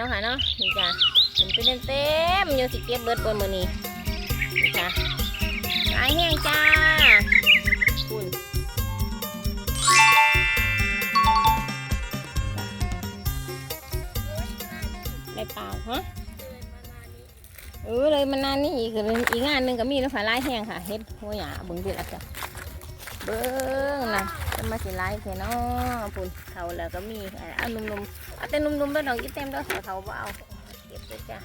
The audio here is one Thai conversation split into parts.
เนาะค่ะเนาะนี่จ้ะเป็นเป็นเต็มๆอยู่สิเก็บเบิดบนมือนี้นี่จ้ะหลายแห้งจ้าคุณได้เปล่าฮะเออเลยมันานนี่อีกอีกงานหนึ่งก็มีแล้วค่ะลายแห้งค่ะเฮ็ดหัวหยาบึงดิละจ้ะเบิ้งนะ จะมาสิลายแค่เนาะปุ่นเขาแล้วก็มีเอานุ่มๆเอาแต่นุ่มๆแล้วดอกอีเต็มแล้วเขาบ่เอาเก็บเลยจ้ะ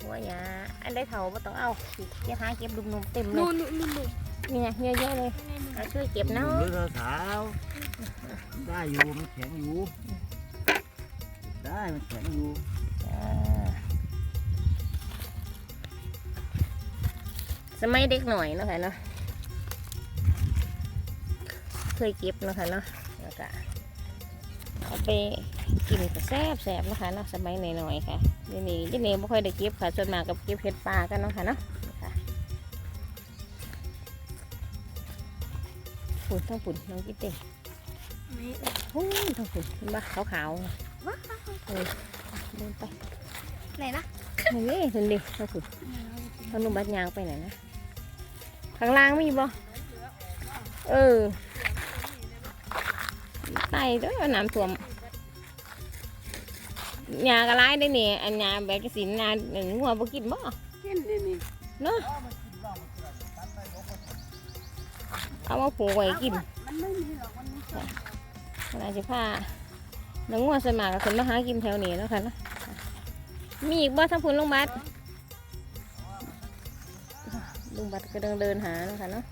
หัวหยาอันได้เถาบ่ต้องเอาสิเก็บหาเก็บนุ่มๆเต็มเลนู่ยนนู่นนู่นนู่นนี่ไงเยอะๆเลยเอาช่วยเก็บเนาะหรือสาวได้อยู่มันแข็งอยู่ได้มันแข็งอยู่อ่าสมัยเด็กหน่อยเนาะค่ะเนาะ เคยเก็บเนาะค่ะเนาะแล้วก็เอาไปกินก็แซ่บแซ่บๆเนาะคะเนาะสมัยหน่อยๆค่ะเดี๋ยวนี้เดี๋ยวนี้ไม่ค่อยได้เก็บค่ะส่วนมากกับเก็บเห็ดปลากันเนาะค่ะเนาะนี่ค่ะฝุ่นทั้งฝุ่นน้องกิ๊เต้ไม่โอ้ยทั้งฝุ่นเห็นปะขาวๆน่ะว้าวเออเดินไปไหนนะนี่เห็นดิทั้งฝุ่นพนุบัดยางไปไหนนะข้างล่างมีบ่เออ ไต่เด้วยน้ำท่วมยากระไรได้เนี่ยอันยาแบกสินนาหนึ่งหัวบ่กินบ่เห็นนี่เนาะเอามาผูกไว้กินมันไม่มีหรอกมันมีขณะผ้าหนังงัวสวนมากับคนมาหากินแถวนี้เนาะค่ะนะมีอีกบ่ทั้งพุ่นลุงบัดลุงบัดก็เดินเดินหาเนาะค่ะเนาะ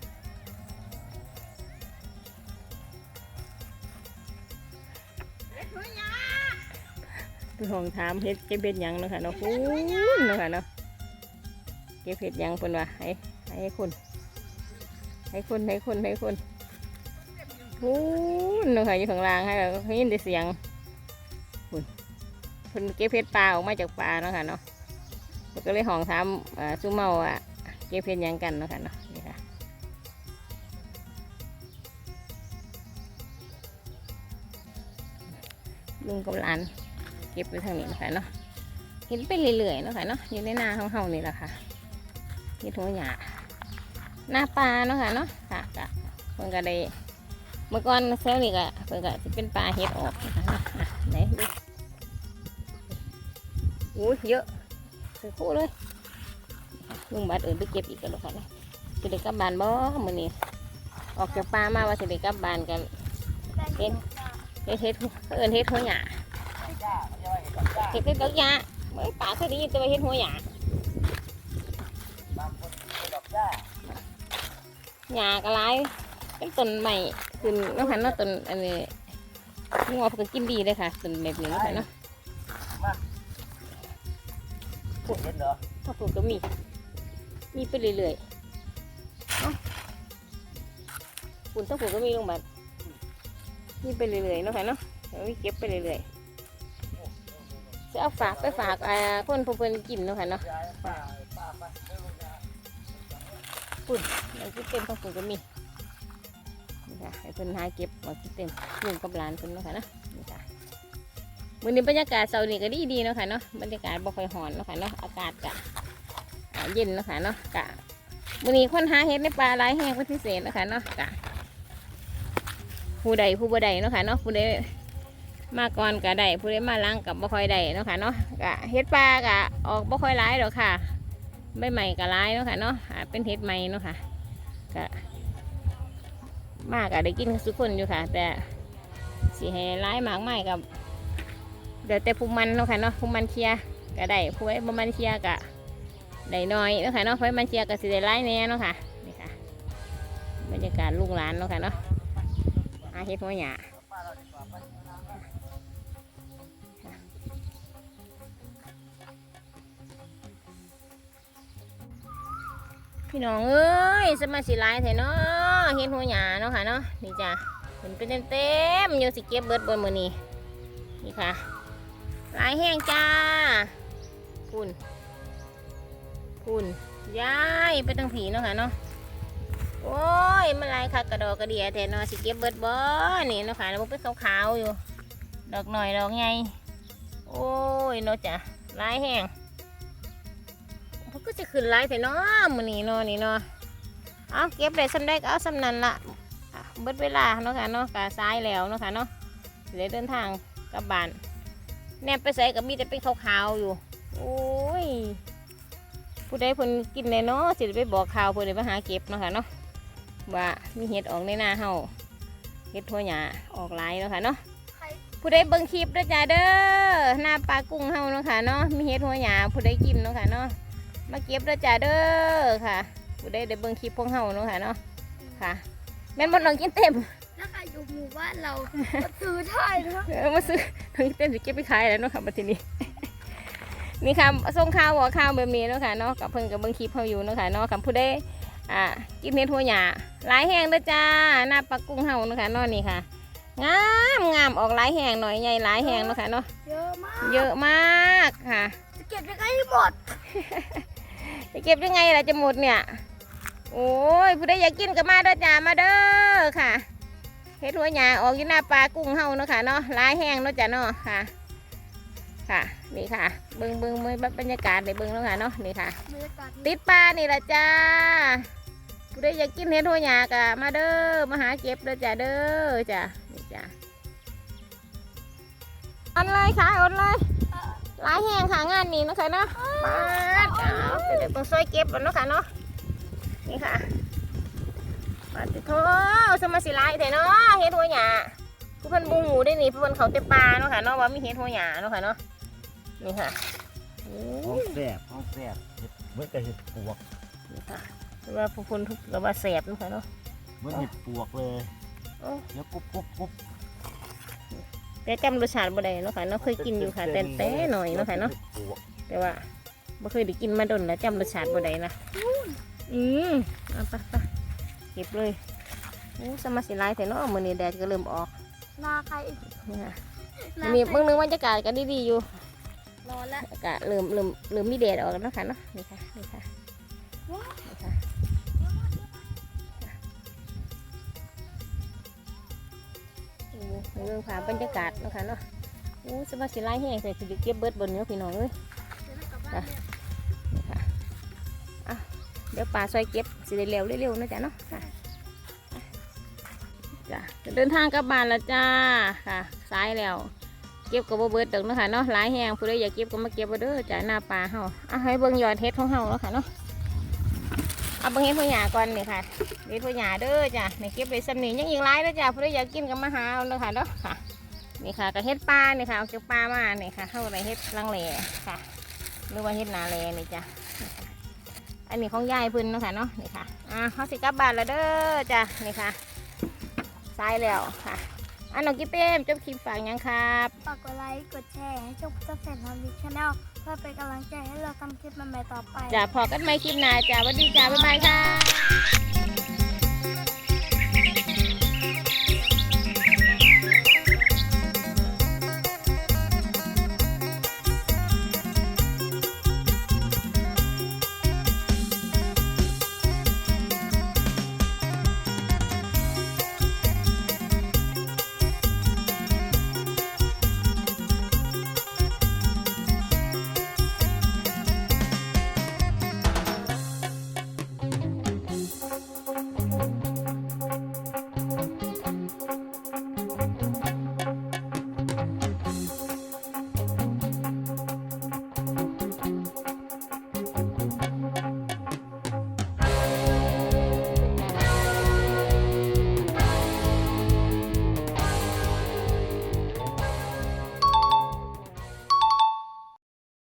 พี่ห้องถามเฮ็ดเก็บเฮ็ดหยังเนาะค่ะเนาะคุณเนาะค่ะเนาะเก็บเฮ็ดหยังเพิ่นว่าให้ให้คุณให้คุณให้คุณให้คุณคุณเนาะค่ะอยู่ข้างล่างให้เราได้ยินแต่เสียงคุณเพิ่นเก็บเฮ็ดปลาออกมาจากปลาเนาะค่ะเนาะก็เลยห้องถามอ่าซุเมาอะเก็บเฮ็ดหยังกันเนาะค่ะเนาะนี่ค่ะลุงกับหลาน ก็บไว้ทางนี้นะคะเนาะเห็นไปเรื่อยๆนะคะเนาะอยู่ในนาของเฮานี่แหละค่ะเฮ็ดหัวหยาหน้าปลาเนาะค่ะเนาะค่ะกะเพิ่นก็ได้เมื่อก่อนแซวนี่ก็เพิ่นก็จะเป็นปลาเฮ็ดออกนะคะเนาะไหนดูอู้ยเยอะถือคู่เลยลุงบัดเอินไปเก็บอีกกันแล้วค่ะเนาะสิได้กลับบานบ่มื้อนี้ออกจากป่ามาว่าสิได้กลับบานกันเฮ็ดเฮ็ดเฮ็ดเอิ้นเฮ็ดหัวหยา เห็ดเป็นดอกหญ้าเมื่อป่าเคยได้ยินแต่ว่าเห็ดหัวหญ้าหญ้ากระไรเป็นต้นใหม่ขึ้นน้องหันเนาะต้นอันนี้งัวเพิ่นก็กินดีเลยค่ะต้นแบบนี้เนาะค่ะเนาะเห็นเหรอถ้าปลูกก็มี มีไปเรื่อยๆปุ่นถ้าปลูกก็มีลงมามีไปเรื่อยๆเนาะค่ะเนาะเก็บไปเรื่อยๆ จะเอาฝากไปฝากอ่าคนผู้เพิ่นกินเนาะค่ะเนาะปุ่นเราคิดเต็มของปุ่นก็มีนี่ค่ะให้เพิ่นหาเก็บมาคิดเต็มลุงกับหลานเพิ่นเนาะค่ะเนาะนี่ค่ะมื้อนี้บรรยากาศเช้านี้ก็ดีดีๆเนาะค่ะเนาะบรรยากาศบ่ค่อยร้อนเนาะค่ะเนาะอากาศก็อ่าเย็นเนาะค่ะเนาะกะมื้อนี้คนหาเห็ดในป่าหลายแห้งเป็นพิเศษเนาะค่ะเนาะกะผู้ใดผู้บ่ใดเนาะค่ะเนาะผู้ใด มาก่อนก็ได้ผู้ใดมาหลังกับบ่ค่อยได้เนาะค่ะเนาะกะเฮ็ดป่ากะออกบ่ค่อยหลายดอกค่ะใบใหม่ก็ร้ายเนาะค่ะเนาะเป็นเห็ดใหม่เนาะค่ะก็มากะได้กินทุกคนอยู่ค่ะ แต่สีให้ร้ายมากไม่กับเดี๋ยวแต่ผู้มันเนาะค่ะเนาะผู้มันเคียก็ได้ผู้ไอ้บ่มันเคียก็ได้น้อยเนาะค่ะเนาะผู้ไอ้มันเคียก็สิได้ร้ายแน่เนาะค่ะนี่ค่ะบรรยากาศลูกหลานเนาะค่ะเนาะหาเห็ดหัวหยา พี่น้องเอ้ยสมาสิร้ายแท้เนาะเห็ดหัวหยาเนาะค่ะเนาะนี่จ้ะเห็นเป็นเต็มๆอยู่สิเก็บเบิร์ดบนมือนี้นี่ค่ะลายแห้งจ้าคุณคุณยายไปตั้งผีเนาะค่ะเนาะโอ้ยมันลายคักกระดอกกระเดียแท้เนาะสิเก็บเบิร์ดบ่นี่เนาะค่ะแล้วมันเป็นขาวๆอยู่ ดอกหน่อยดอกใหญ่โอ้ยเนาะจ้ะลายแห้ง มันก็จะขึ้นหลายแต่เนาะมือนี้เนาะนี่เนาะเอาเก็บได้สำได้ก็เอาสำนั้นละเบิดเวลาเนาะค่ะเนาะกะซ้ายแล้วเนาะค่ะเนาะสิได้เดินทางกลับบ้านแนบไปใส่กับมีแต่เป็นขาวๆอยู่ โอ้ย ผู้ใดเพิ่นกินได้เนาะสิได้ไปบอกข่าวเพิ่นได้มาหาเก็บเนาะค่ะเนาะว่ามีเห็ดออกในหน้าเฮาเห็ดทั่วหญ้าออกหลายเนาะค่ะเนาะผู้ใดเบิ่งคลิปด้อจ้าเด้อหน้าปลากุ้งเฮาเนาะค่ะเนาะมีเห็ดหัวหญ้าผู้ใดกินเนาะค่ะเนาะ มาเก็บเด้อจ้าเด้อค่ะผู้ใดได้เบิ่งคลิปพวกเฮาเนาะค่ะเนาะค่ะ แม่นบ่ลองกินเต็มแล้วใครอยู่หมู่บ้านเราก็ซื้อได้นะเออมาซื้อลองกินเต็มสิเก็บไปขายแล้วเนาะค่ะบัดทีนี้นี่ค่ะส่งข่าวบอกข่าวแบบนี้เนาะค่ะเนาะกับเพิ่นกับเบิ่งคลิปเฮาอยู่เนาะค่ะเนาะกับผู้ใดอ่ากินเห็ดหัวหญ้าหลายแห้งเด้อจ้าหน้าปลากุ้งเฮาเนาะค่ะเนาะนี่ค่ะงามงามออกหลายแห้งหน่อยใหญ่หลายแห้งเนาะค่ะเนาะเยอะมากเยอะมากค่ะจะเก็บยังไงให้หมด จะเก็บยังไงล่ะจะหมดเนี่ย โอ้ยผู้ใดอยากกินก็มาเด้อจ้ามาเด้อค่ะเฮ็ดหัวหยาออกอยู่หน้าปลากุ้งเฮาเนาะค่ะเนาะลายแห้งเนาะจ้ะเนาะค่ะ ค่ะนี่ค่ะ เบิ่งเบิ่งมือบรรยากาศในเบิ่งเนาะค่ะเนาะนี่ค่ะ ติดปลานี่ละจ้าผู้ใดอยากกินเฮ็ดหัวหยากะมาเด้อมาหาเก็บเด้อจ้าเด้อจ้านี่จ้าออนเลยค่ะออนเลย หลายแห้งค่ะงานนี้เนาะค่ะเนาะปาดเอาไปเดี๋ยวเบิ่งซอยเก็บก่อนเนาะค่ะเนาะนี่ค่ะปาดติโถสมาสิหลายแต่เนาะเฮ็ดหัวหยาผู้เพิ่นบุงหมูได้นี่ผู้เพิ่นเขาเต็มปลาเนาะค่ะเนาะว่ามีเฮ็ดหัวหยาเนาะค่ะเนาะนี่ค่ะโอ้ห้องยแสบห้องแสบเห็ดเหมือนกับเห็ดปวกนี่ค่ะแต่ว่าผู้คนทุกก็ว่าแสบเนาะค่ะเนาะเหมือนเห็ดปวกเลยโอ้แล้วกุ๊บกุ๊บกุ๊บ แต่จำรสชาติบ่ได้เนาะค่ะเนาะเคยกินอยู่ค่ะ แต่แต่หน่อยเนาะค่ะเนาะห็ดปวกแต่ว่าบ่เคยได้กินมาดนแล้วจำรสชาติบ่ได้นะอืมเอาไปไปเก็บเลยโอ้สมาสิหลายแต่เนาะมื้อนี้แดดก็เริ่มออกนาใครนี่ค่ะนามีใครเบิ่งนึงบรรยากาศก็ดีๆอยู่ร้อนแล้วอากาศเริ่มเริ่มเริ่มมีแดดออกแล้วเนาะค่ะเนาะนี่ค่ะนี่ค่ะว้าวนี่ค่ะ เรื่องภาพบรรยากาศนะคะเนาะโอ้สมาสิหลายแห้งใส่สิเก็บเบิดบนเนื้อพี่น้องเลยค่ะเดี๋ยวปลาซอยเก็บสิได้เร็วเร็วๆนะจ๊ะเนาะค่ะจ้ะเดินทางกลับบ้านแล้วจ้าค่ะสายแล้ว เก็บกับเบิดดอกนะคะเนาะหลายแห้งผู้ใดอยากเก็บก็มาเก็บเอาเด้อจ้ะหน้าปลาเฮาอะให้เบิ่งยอดเฮ็ดของเฮาแล้วค่ะเนาะ เอาบิ่งเฮ็ดผู้หญาก่อนนี่ค่ะเฮ็ดผู้หญาเด้อจ้ะนี่เก็บได้สำนียังอีกหลายเด้อจ้ะผู้ใดอยากกินก็มาหาเอาเด้อค่ะเนาะค่ะ นี่ค่ะก็เฮ็ดปลานี่ค่ะเอาเก็บปลามานี่ค่ะเฮาได้เฮ็ดลังแหลค่ะ หรือว่าเฮ็ดนาแลนี่จ้ะอันนี้ของยายพิ่นเนาะค่ะเนาะนี่ค่ะอ่าเขาสิกลับบ้านแล้วเด้อจ้ะนี่ค่ะสายแล้วค่ะอันน้องกิ๊บเป้มจบคลิปฝากยังครับฝากกดไลค์กดแชร์ให้ช่องซับแสนทำดิชแนล พื่อเป็นกำลังใจให้เราทำคลิปใหม่ๆต่อไป จ้าพอกันใหม่คลิปหน้าจ้าสวัสดีจ้าบ๊ายบายค่ะ